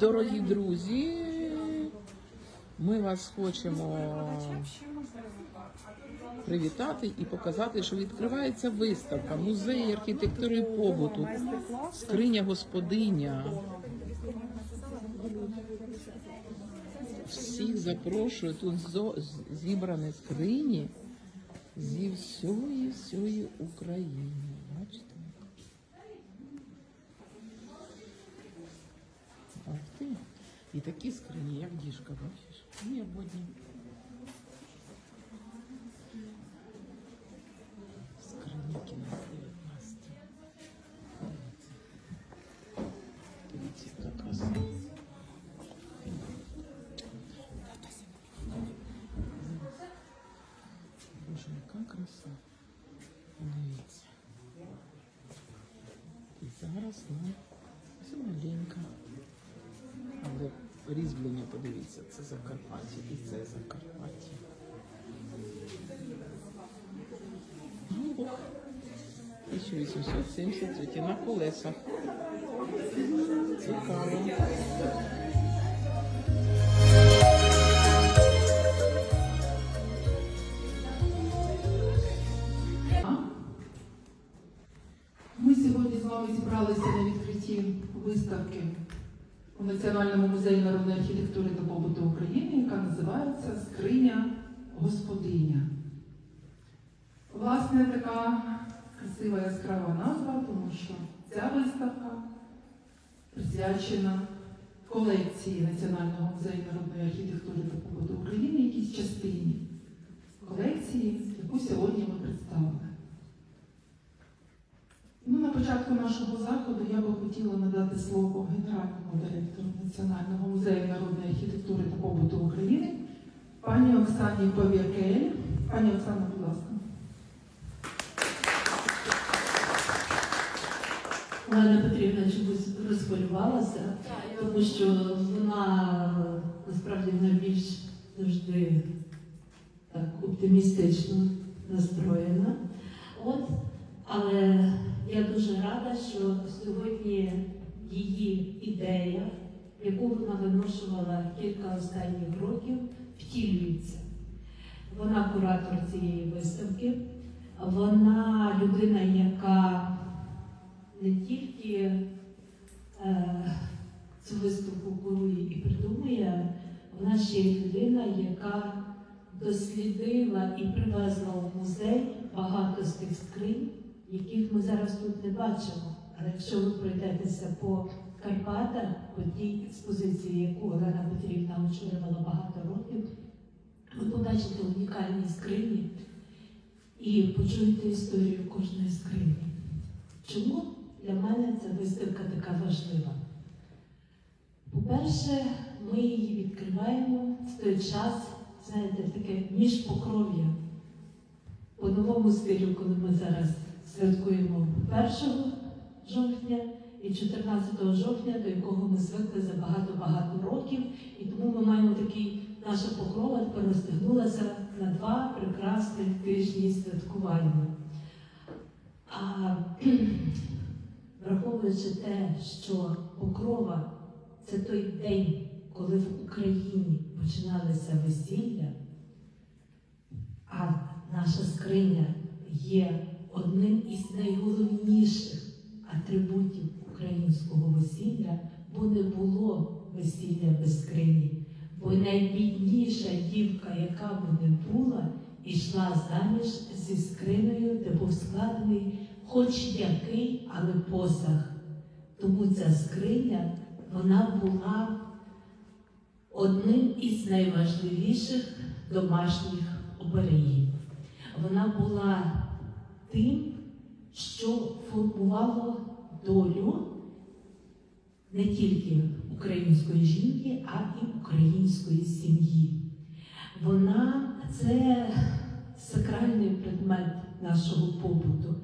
Дорогі друзі, ми вас хочемо привітати і показати, що відкривається виставка музей архітектури побуту, скриня господиня. Всіх запрошую. Тут зібрані скрині зі всієї всієї України. І такі скрині, як діжка, бачиш? Ні, водні. Скрині кінець 19. Дивіться. Дивіться, яка краса. Боже, яка краса. Дивіться. І зараз нам це маленька. Різьблення, подивіться, це Закарпаття і це Закарпаття. Ну, ох. 1873 на колесах. Цікаво. Ми сьогодні з вами зібралися на відкритті виставки у Національному музеї народної архітектури та побуту України, яка називається Скриня Господиня. Власне, така красива яскрава назва, тому що ця виставка присвячена колекції Національного музею народної архітектури та побуту України, якійсь частині колекції, яку сьогодні ми представили. Початку нашого заходу я би хотіла надати слово генеральному директору Національного музею народної архітектури та побуту України, пані Оксані Повіркель. Пані Оксана, будь ласка. Олена Петрівна чомусь розхвилювалася, тому що вона насправді найбільш завжди так оптимістично настроєна. От, але я дуже рада, що сьогодні її ідея, яку вона виношувала кілька останніх років, втілюється. Вона куратор цієї виставки, вона людина, яка не тільки е, цю виставку курує і придумує, вона ще й людина, яка дослідила і привезла в музей багато з тих скринь, яких ми зараз тут не бачимо. Але якщо ви пройдетеся по Карпатах, по тій експозиції, яку Олена Петрівна очолювала багато років, ви побачите унікальні скрині і почуєте історію кожної скрині. Чому для мене ця виставка така важлива? По-перше, ми її відкриваємо в той час, знаєте, таке міжпокров'я. По новому стилю, коли ми зараз святкуємо 1 жовтня і 14 жовтня, до якого ми звикли за багато-багато років, і тому ми маємо такий, наша покрова тепер розтягнулася на два прекрасних тижні святкування. А враховуючи те, що покрова це той день, коли в Україні починалися весілля, а наша скриня є одним із найголовніших атрибутів українського весілля, бо не було весілля без скрині. Бо найбідніша дівка, яка б не була, ішла заміж зі скринею, де був складений хоч який, але посаг. Тому ця скриня вона була одним із найважливіших домашніх оберегів. Вона була тим, що формувало долю не тільки української жінки, а і української сім'ї. Вона це сакральний предмет нашого побуту.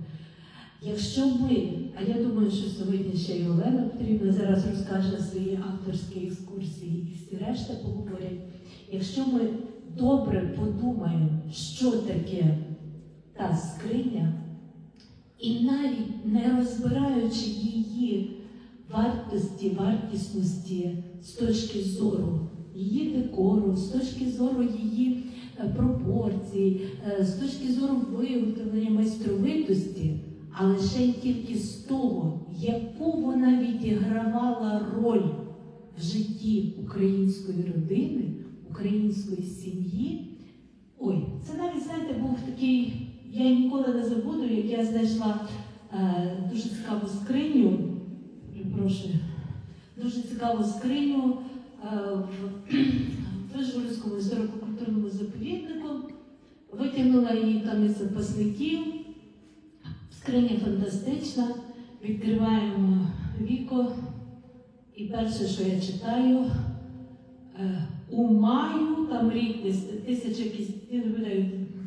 Якщо ми, а я думаю, що сьогодні ще й Олена Петрівна зараз розкаже свої авторські екскурсії і всі решта поговорять. Якщо ми добре подумаємо, що таке та скриня, і навіть не розбираючи її вартості, вартісності з точки зору її декору, з точки зору її е, пропорцій, е, з точки зору виготовлення майстровитості, а лише й тільки з того, яку вона відігравала роль в житті української родини, української сім'ї. Ой, це навіть, знаєте, був такий, я ніколи не забуду, як я знайшла е, дуже цікаву скриню, перепрошую, дуже цікаву скриню е, в Вижгородському історико-культурному заповіднику. Витягнула її там із запасників. Скриня фантастична. Відкриваємо віко. І перше, що я читаю, е, у маю, там рік десь 1000 якийсь, я не пам'ятаю,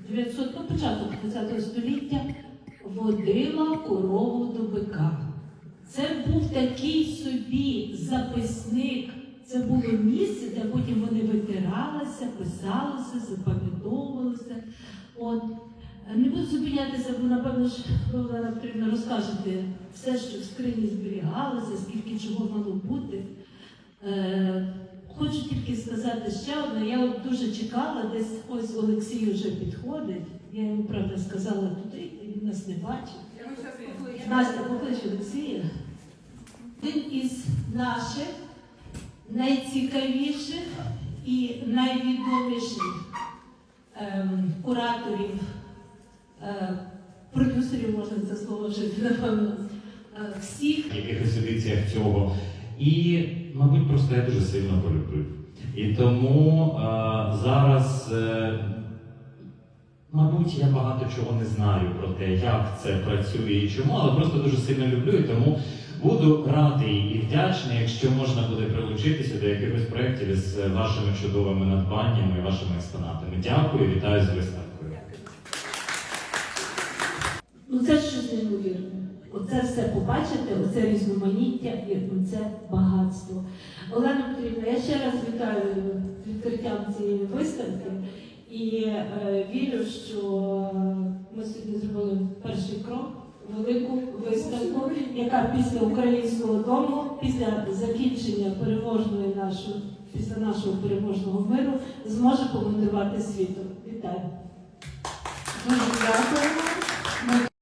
900, ну, початок 20 століття, водила корову до бика. Це був такий собі записник. Це було місце, де потім вони витиралися, писалося, запам'ятовувалися. От. Не буду зупинятися, бо напевно ж Олена Петрівна, розкажете все, що в скрині зберігалося, скільки чого мало бути. Е, хочу тільки сказати ще одне. Я от дуже чекала, десь ось Олексій вже підходить. Я йому правда сказала туди, і він нас не бачив. Настя, поклич Олексія. Один із наших найцікавіших і найвідоміших ем, кураторів, е, продюсерів, можна це слово вжити, напевно, е, всіх якихось едиціях цього. І, мабуть, просто я дуже сильно полюбив. І тому е, зараз, е, мабуть, я багато чого не знаю про те, як це працює і чому, але просто дуже сильно люблю. І тому буду радий і вдячний, якщо можна буде прилучитися до якихось проєктів із вашими чудовими надбаннями і вашими експонатами. Дякую, вітаю з виставкою. Оце все побачите, оце різноманіття і оце багатство. Олена Петрівна, я ще раз вітаю відкриттям цієї виставки і е, вірю, що ми сьогодні зробили перший крок, велику виставку, яка після українського дому, після закінчення переможної нашої, після нашого переможного миру зможе помандрувати світом. Вітаю! Дуже дякуємо.